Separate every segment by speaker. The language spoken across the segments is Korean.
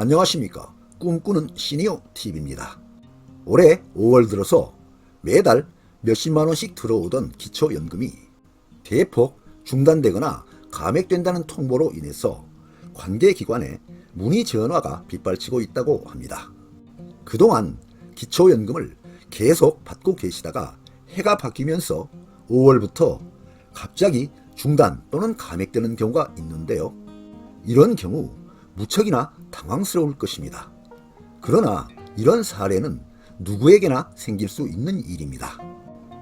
Speaker 1: 안녕하십니까. 꿈꾸는 시니어 TV입니다. 올해 5월 들어서 매달 몇십만 원씩 들어오던 기초연금이 대폭 중단되거나 감액된다는 통보로 인해서 관계기관에 문의 전화가 빗발치고 있다고 합니다. 그동안 기초연금을 계속 받고 계시다가 해가 바뀌면서 5월부터 갑자기 중단 또는 감액되는 경우가 있는데요. 이런 경우 무척이나 당황스러울 것입니다. 그러나 이런 사례는 누구에게나 생길 수 있는 일입니다.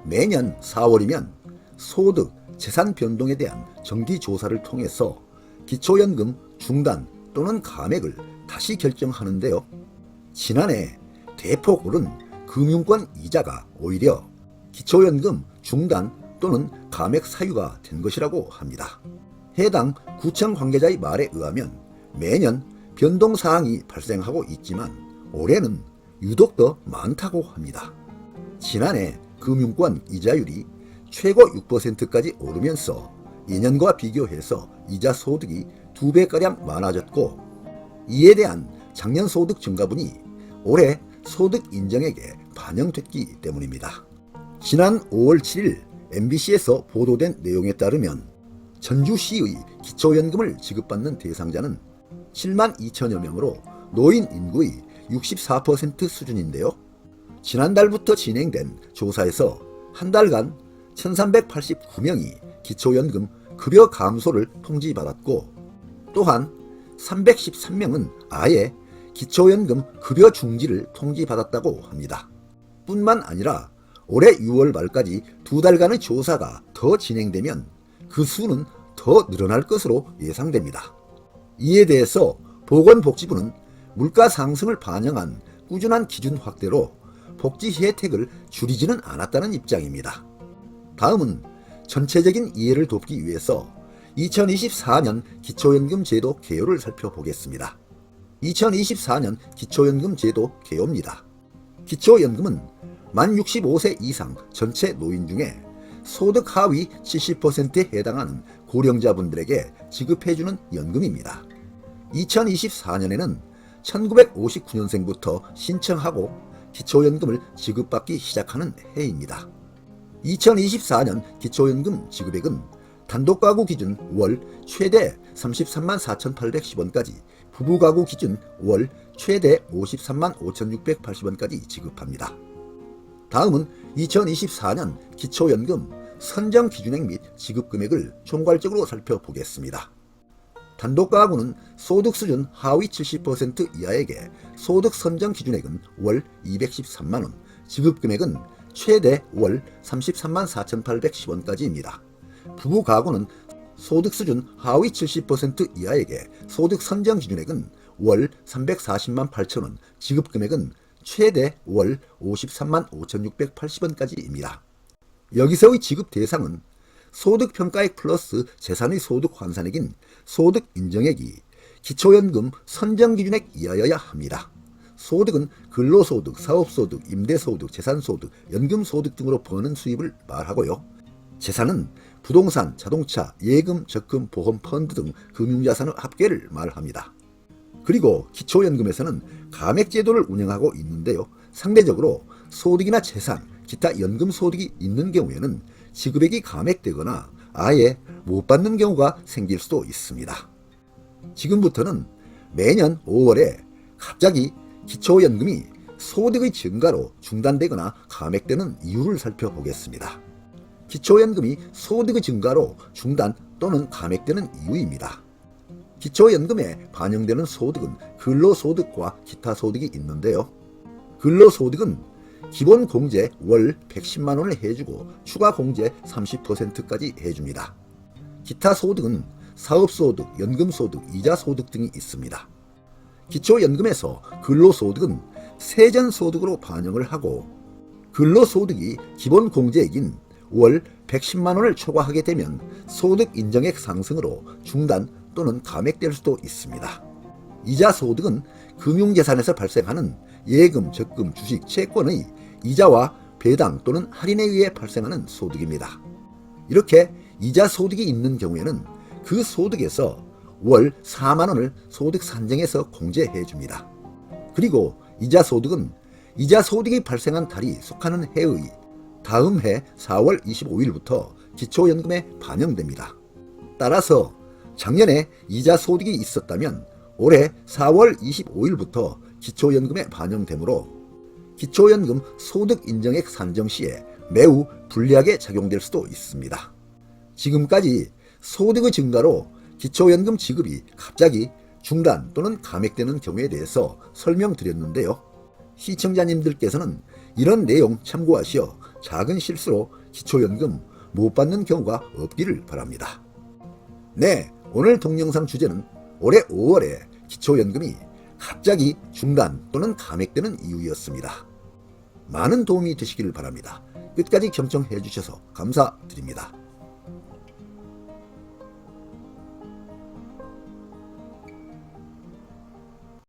Speaker 1: 매년 4월이면 소득, 재산 변동에 대한 정기 조사를 통해서 기초연금 중단 또는 감액을 다시 결정하는데요. 지난해 대폭 오른 금융권 이자가 오히려 기초연금 중단 또는 감액 사유가 된 것이라고 합니다. 해당 구청 관계자의 말에 의하면 매년 변동 사항이 발생하고 있지만 올해는 유독 더 많다고 합니다. 지난해 금융권 이자율이 최고 6%까지 오르면서 예년과 비교해서 이자 소득이 두 배가량 많아졌고 이에 대한 작년 소득 증가분이 올해 소득 인정액에 반영됐기 때문입니다. 지난 5월 7일 MBC에서 보도된 내용에 따르면 전주시의 기초연금을 지급받는 대상자는 7만 2천여 명으로 노인 인구의 64% 수준인데요. 지난달부터 진행된 조사에서 한 달간 1389명이 기초연금 급여 감소를 통지받았고 또한 313명은 아예 기초연금 급여 중지를 통지받았다고 합니다. 뿐만 아니라 올해 6월 말까지 두 달간의 조사가 더 진행되면 그 수는 더 늘어날 것으로 예상됩니다. 이에 대해서 보건복지부는 물가 상승을 반영한 꾸준한 기준 확대로 복지 혜택을 줄이지는 않았다는 입장입니다. 다음은 전체적인 이해를 돕기 위해서 2024년 기초연금 제도 개요를 살펴보겠습니다. 2024년 기초연금 제도 개요입니다. 기초연금은 만 65세 이상 전체 노인 중에 소득 하위 70%에 해당하는 고령자분들에게 지급해주는 연금입니다. 2024년에는 1959년생부터 신청하고 기초연금을 지급받기 시작하는 해입니다. 2024년 기초연금 지급액은 단독 가구 기준 월 최대 33만 4,810원까지, 부부 가구 기준 월 최대 53만 5,680원까지 지급합니다. 다음은 2024년 기초연금 선정 기준액 및 지급 금액을 총괄적으로 살펴보겠습니다. 단독가구는 소득 수준 하위 70% 이하에게 소득 선정 기준액은 월 213만원, 지급 금액은 최대 월 33만 4,810원까지입니다. 부부 가구는 소득 수준 하위 70% 이하에게 소득 선정 기준액은 월 340만 8천원, 지급 금액은 최대 월 53만 5,680원까지입니다. 여기서의 지급 대상은 소득 평가액 플러스 재산의 소득 환산액인 소득 인정액이 기초연금 선정 기준액 이하여야 합니다. 소득은 근로소득, 사업소득, 임대소득, 재산소득, 연금소득 등으로 버는 수입을 말하고요. 재산은 부동산, 자동차, 예금, 적금, 보험, 펀드 등 금융자산의 합계를 말합니다. 그리고 기초연금에서는 감액제도를 운영하고 있는데요. 상대적으로 소득이나 재산, 기타 연금 소득이 있는 경우에는 지급액이 감액되거나 아예 못 받는 경우가 생길 수도 있습니다. 지금부터는 매년 5월에 갑자기 기초연금이 소득의 증가로 중단되거나 감액되는 이유를 살펴보겠습니다. 기초연금이 소득의 증가로 중단 또는 감액되는 이유입니다. 기초연금에 반영되는 소득은 근로소득과 기타 소득이 있는데요. 근로소득은 기본 공제 월 110만 원을 해주고 추가 공제 30%까지 해줍니다. 기타 소득은 사업소득, 연금소득, 이자소득 등이 있습니다. 기초연금에서 근로소득은 세전소득으로 반영을 하고 근로소득이 기본 공제액인 월 110만 원을 초과하게 되면 소득 인정액 상승으로 중단 또는 감액될 수도 있습니다. 이자 소득은 금융재산에서 발생하는 예금, 적금, 주식, 채권의 이자와 배당 또는 할인에 의해 발생하는 소득입니다. 이렇게 이자 소득이 있는 경우에는 그 소득에서 월 4만 원을 소득 산정해서 공제해 줍니다. 그리고 이자 소득은 이자 소득이 발생한 달이 속하는 해의 다음 해 4월 25일부터 기초연금에 반영됩니다. 따라서 작년에 이자 소득이 있었다면 올해 4월 25일부터 기초연금에 반영되므로 기초연금 소득 인정액 산정 시에 매우 불리하게 작용될 수도 있습니다. 지금까지 소득의 증가로 기초연금 지급이 갑자기 중단 또는 감액되는 경우에 대해서 설명드렸는데요. 시청자님들께서는 이런 내용 참고하시어 작은 실수로 기초연금 못 받는 경우가 없기를 바랍니다. 네, 오늘 동영상 주제는 올해 5월에 기초연금이 갑자기 중단 또는 감액되는 이유였습니다. 많은 도움이 되시기를 바랍니다. 끝까지 경청해 주셔서 감사드립니다.